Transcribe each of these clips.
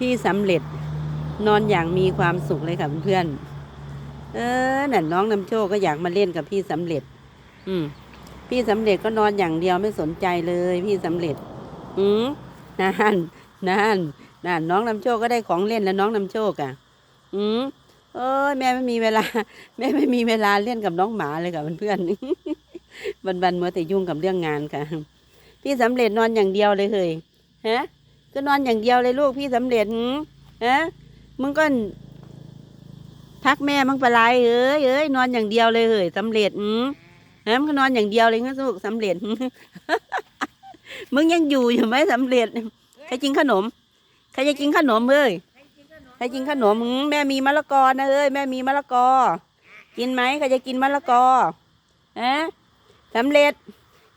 พี่สำเร็จนอนอย่างมีความสุขเลยค่ะเพื่อนๆเออนั่นน้องนำโชคก็อยากมาเล่นกับพี่สำเร็จ อืม พี่สำเร็จก็นอนอย่างเดียวไม่สนใจเลย พี่สำเร็จ อืมนั่นนั่นนั่นน้องนำโชคก็ได้ของเล่นแล้วน้องนำโชคอะ อืมเอ้ยแม่ไม่มีเวลา แม่ไม่มีเวลาเล่นกับน้องหมาเลยค่ะเพื่อนๆวันวันๆมัวแต่ยุ่งกับเรื่องงานค่ะ พี่สำเร็จนอนอย่างเดียวเลยเฮ้ยฮะ ก็นอนอย่างเดียวเลยลูกพี่สำเร็จหืมฮะมึงก็พักแม่มึงไปไรเอ้ยเอ้ยนอนอย่างเดียวเลยเฮ้ยสำเร็จหืมฮะมึงก็นอนอย่างเดียวเลยงั้นลูกสำเร็จมึงยังอยู่อยู่ไหมสำเร็จใครกินขนมใครจะกินขนมเอ้ยใครกินขนมหืมแม่มีมะละกอนะเอ้ยแม่มีมะละกอ กินไหมใครจะกินมะละกอฮะสำเร็จ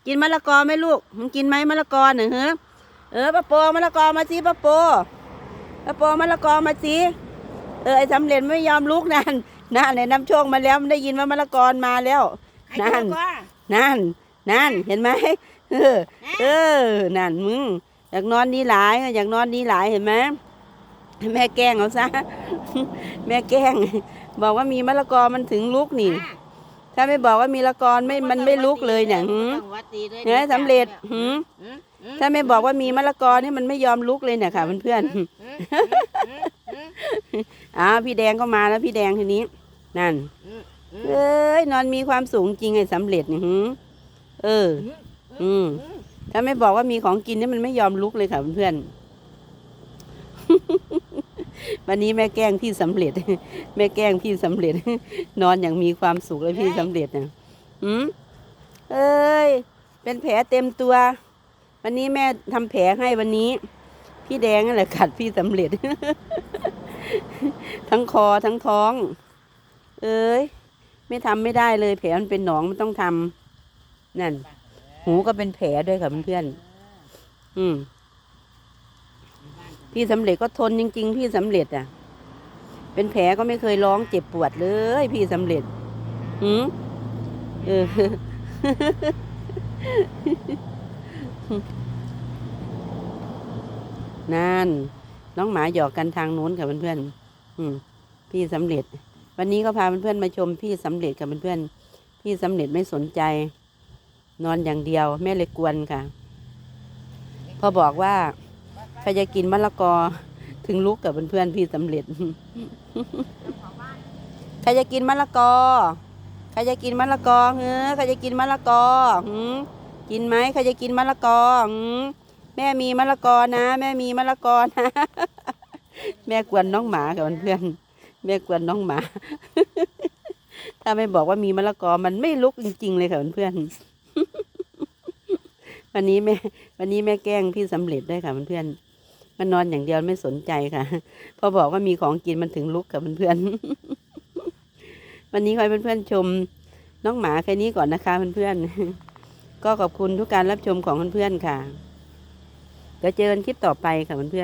กินมะละกอไหมลูกมึงกินไหมมะละกอหนึ่งเฮ้ เออป้าโปมะละกอมาสิป้าโปป้าโปมะละกอมาสิเออไอ้สำเร็จไม่ยอมลุกนั่นนั่นไอ้น้ำโชคมาแล้วมันได้ยินว่ามะละกอมาแล้วนั่นนั่นนั่นเห็นไหมเออเออนั่นมึงอยากนอนดีหลายอยากนอนดีหลายเห็นไหมแม่แกล้งเอาซะแม่แกล้ง บอกว่ามีมะละกอมันถึงลุกนี่ ถ้าไม่บอกว่ามีละกอไม่มันไม่ลุกเลยเนี่ยหืมเนี่ยสำเร็จหืมถ้าไม่บอกว่ามีมะละกอนี่มันไม่ยอมลุกเลยเนี่ยค่ะเพื่อนๆอ้าวพี่แดงก็มาแล้วพี่แดงทีนี้ นั่นเอ้ยนอนมีความสูงจริงไอ้สำเร็จนี่หืมเออ อืมถ้าไม่บอกว่ามีของกินนี่มันไม่ยอมลุกเลยค่ะเพื่อนๆ วันนี้แม่แกล้งพี่สำเร็จ แม่แกล้งพี่สำเร็จ นอนอย่างมีความสุขเลยพี่สำเร็จนะอืมเอ้ย เป็นแผลเต็มตัว วันนี้แม่ทำแผลให้วันนี้ พี่แดงนั่นแหละกัดพี่สำเร็จ ทั้งคอทั้งท้อง เอ้ย ไม่ทำไม่ได้เลย แผลมันเป็นหนองมันต้องทำนั่น หูก็เป็นแผลด้วยค่ะเพื่อนๆอืม พี่สำเร็จก็ทนจริง ๆ พี่สำเร็จอะ เป็นแผลก็ไม่เคยร้องเจ็บปวดเลย พี่สำเร็จหืมเออนั่น น้องหมาหยอกกันทางนู้นกับเพื่อนๆอืม พี่สำเร็จ วันนี้ก็พาเพื่อนๆมาชม พี่สำเร็จกับเพื่อนๆพี่สำเร็จไม่สนใจ นอนอย่างเดียว แม่เลยกวนค่ะ พอบอกว่า ใครจะกินมะละกอถึงลุกกับเพื่อนๆพี่สำเร็จ ใครจะกินมะละกอ ใครจะกินมะละกอเฮ้อใครจะกินมะละกอหืมกินไหมใครจะกินมะละกอหืมแม่มีมะละกอนะ แม่มีมะละกอนะ แม่กวนน้องหมากับเพื่อนแม่กวนน้องหมา ถ้าไม่บอกว่ามีมะละกอมันไม่ลุกจริง ๆ เลยค่ะเพื่อนวันนี้แม่ วันนี้แม่แกล้งพี่สำเร็จได้ค่ะเพื่อน มันนอนอย่างเดียวไม่สนใจค่ะ พอบอกว่ามีของกินมันถึงลุกกับเพื่อนๆ วันนี้ขอให้เพื่อนๆชมน้องหมาแค่นี้ก่อนนะคะเพื่อนๆ ก็ขอบคุณทุกการรับชมของเพื่อนๆค่ะ เดี๋ยวเจอกันคลิปต่อไปค่ะเพื่อนๆ